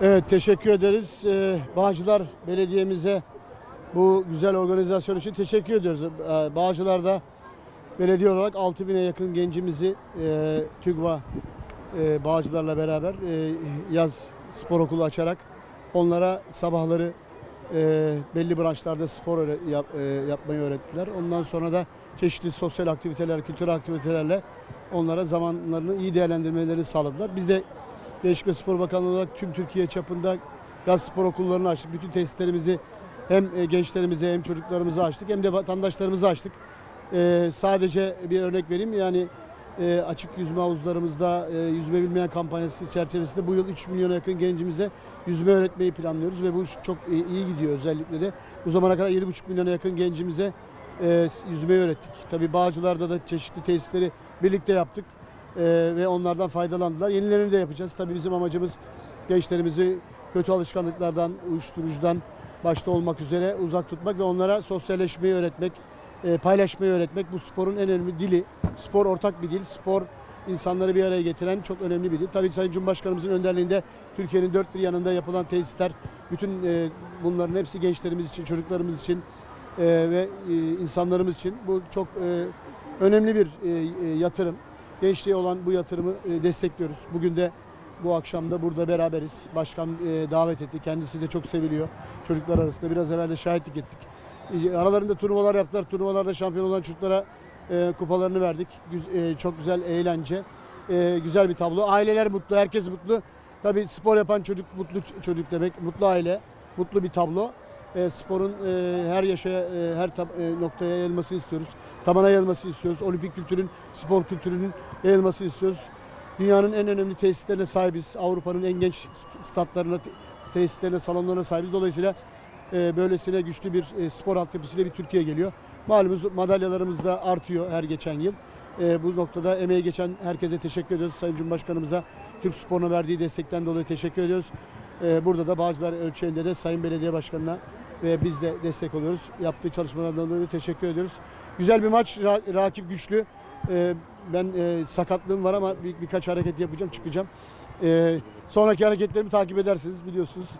Evet teşekkür ederiz. Ee, Bağcılar Belediye'mize bu güzel organizasyon için teşekkür ediyoruz. Ee, Bağcılar'da belediye olarak 6000'e yakın gencimizi e, TÜGVA e, Bağcılar'la beraber e, yaz spor okulu açarak onlara sabahları e, belli branşlarda spor öğre- yap- e, yapmayı öğrettiler. Ondan sonra da çeşitli sosyal aktiviteler, kültürel aktivitelerle onlara zamanlarını iyi değerlendirmelerini sağladılar. Biz de Ve Spor Bakanlığı olarak tüm Türkiye çapında yaz spor okullarını açtık. Bütün tesislerimizi hem e, gençlerimize hem çocuklarımıza açtık hem de vatandaşlarımıza açtık. E, sadece bir örnek vereyim yani e, açık yüzme havuzlarımızda e, yüzme bilmeyen kampanyası çerçevesinde bu yıl 3 milyona yakın gencimize yüzme öğretmeyi planlıyoruz ve bu çok e, iyi gidiyor özellikle de. Bu zamana kadar 7,5 milyona yakın gencimize e, yüzmeyi öğrettik. Tabii Bağcılar'da da çeşitli tesisleri birlikte yaptık ve onlardan faydalandılar. Yenilerini de yapacağız. Tabii bizim amacımız gençlerimizi kötü alışkanlıklardan, uyuşturucudan başta olmak üzere uzak tutmak ve onlara sosyalleşmeyi öğretmek, e, paylaşmayı öğretmek. Bu sporun en önemli dili. Spor ortak bir dil. Spor insanları bir araya getiren çok önemli bir dil. Tabii Sayın Cumhurbaşkanımızın önderliğinde Türkiye'nin dört bir yanında yapılan tesisler, bütün e, bunların hepsi gençlerimiz için, çocuklarımız için e, ve insanlarımız için bu çok önemli bir yatırım. Gençliğe olan bu yatırımı e, destekliyoruz. Bugün de bu akşam da burada beraberiz. Başkan e, davet etti. Kendisi de çok seviliyor. Çocuklar arasında biraz evvel de şahitlik ettik. E, Aralarında turnuvalar yaptılar. Turnuvalarda şampiyon olan çocuklara kupalarını verdik. Çok güzel eğlence. Güzel bir tablo. Aileler mutlu, herkes mutlu. Tabii spor yapan çocuk mutlu çocuk demek. Mutlu aile, mutlu bir tablo. E, sporun e, her yaşa, e, her e, noktaya yayılmasını istiyoruz. Tabana yayılmasını istiyoruz. Olimpik kültürün, spor kültürünün yayılmasını istiyoruz. Dünyanın en önemli tesislerine sahibiz. Avrupa'nın en genç statlarına, tesislerine, salonlarına sahibiz. Dolayısıyla e, böylesine güçlü bir e, spor altyapısıyla bir Türkiye geliyor. Malumunuz madalyalarımız da artıyor her geçen yıl. E, bu noktada emeği geçen herkese teşekkür ediyoruz. Sayın Cumhurbaşkanımıza Türk sporuna verdiği destekten dolayı teşekkür ediyoruz. E, burada da Bağcılar ölçeğinde de Sayın Belediye Başkanı'na ve biz de destek oluyoruz. Yaptığı çalışmalardan dolayı teşekkür ediyoruz. Güzel bir maç, Ra- rakip güçlü. E, ben e, sakatlığım var ama bir, birkaç hareket yapacağım, çıkacağım. E, sonraki hareketlerimi takip edersiniz biliyorsunuz.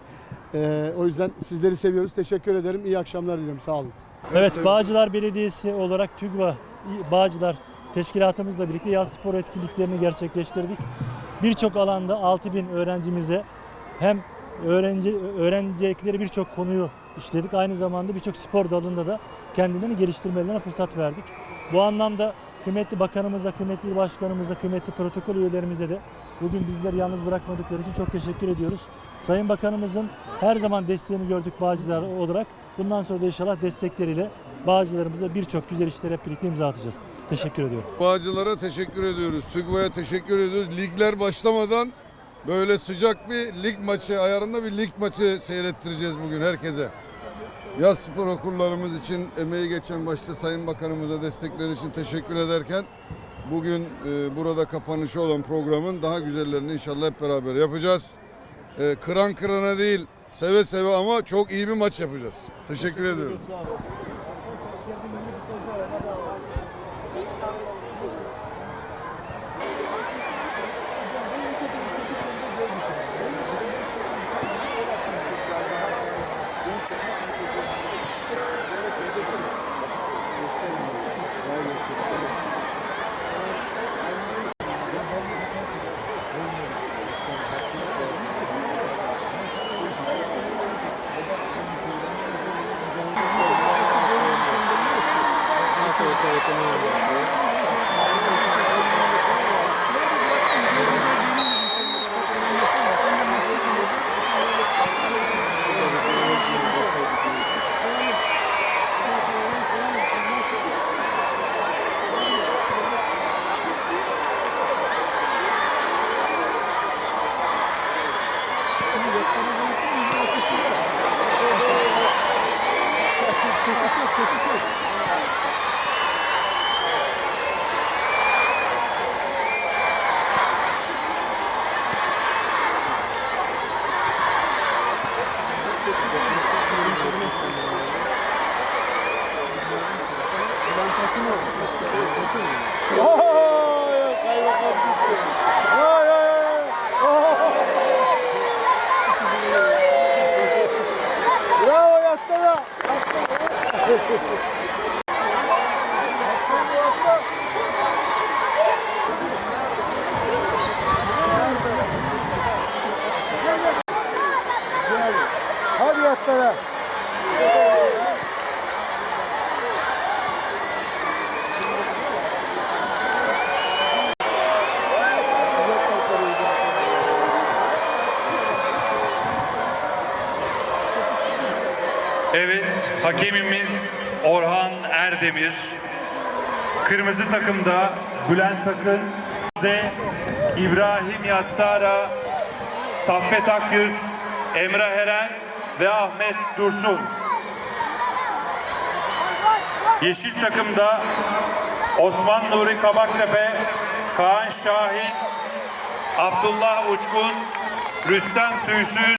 E, o yüzden sizleri seviyoruz. Teşekkür ederim. İyi akşamlar diliyorum. Sağ olun. Evet, Bağcılar Belediyesi olarak TÜGVA Bağcılar teşkilatımızla birlikte yaz spor etkinliklerini gerçekleştirdik. Birçok alanda 6000 öğrencimize hem öğrenci öğrenecekleri birçok konuyu işledik. Aynı zamanda birçok spor dalında da kendilerini geliştirmelerine fırsat verdik. Bu anlamda kıymetli bakanımıza, kıymetli başkanımıza, kıymetli protokol üyelerimize de bugün bizleri yalnız bırakmadıkları için çok teşekkür ediyoruz. Sayın Bakanımızın her zaman desteğini gördük Bağcılar olarak. Bundan sonra da inşallah destekleriyle Bağcılarımızda birçok güzel işlere hep birlikte imza atacağız. Teşekkür ediyorum. Bağcılara teşekkür ediyoruz. TÜGVA'ya teşekkür ediyoruz. Ligler başlamadan böyle sıcak bir lig maçı ayarında bir lig maçı seyrettireceğiz bugün herkese. Yaz spor okullarımız için emeği geçen başta Sayın Bakanımıza destekleri için teşekkür ederken bugün e, burada kapanışı olan programın daha güzellerini inşallah hep beraber yapacağız. E, kıran kırana değil seve seve ama çok iyi bir maç yapacağız. Teşekkür, teşekkür ediyorum. Bravo, ya está. Hadi yatlara. Evet, hakemimiz Orhan Erdemir. Kırmızı takımda Bülent Akın İbrahim Yattara, Saffet Akyüz, Emre Eren ve Ahmet Dursun. Yeşil takımda Osman Nuri Kabaktepe, Kaan Şahin, Abdullah Uçkun, Rüstem Tüysüz,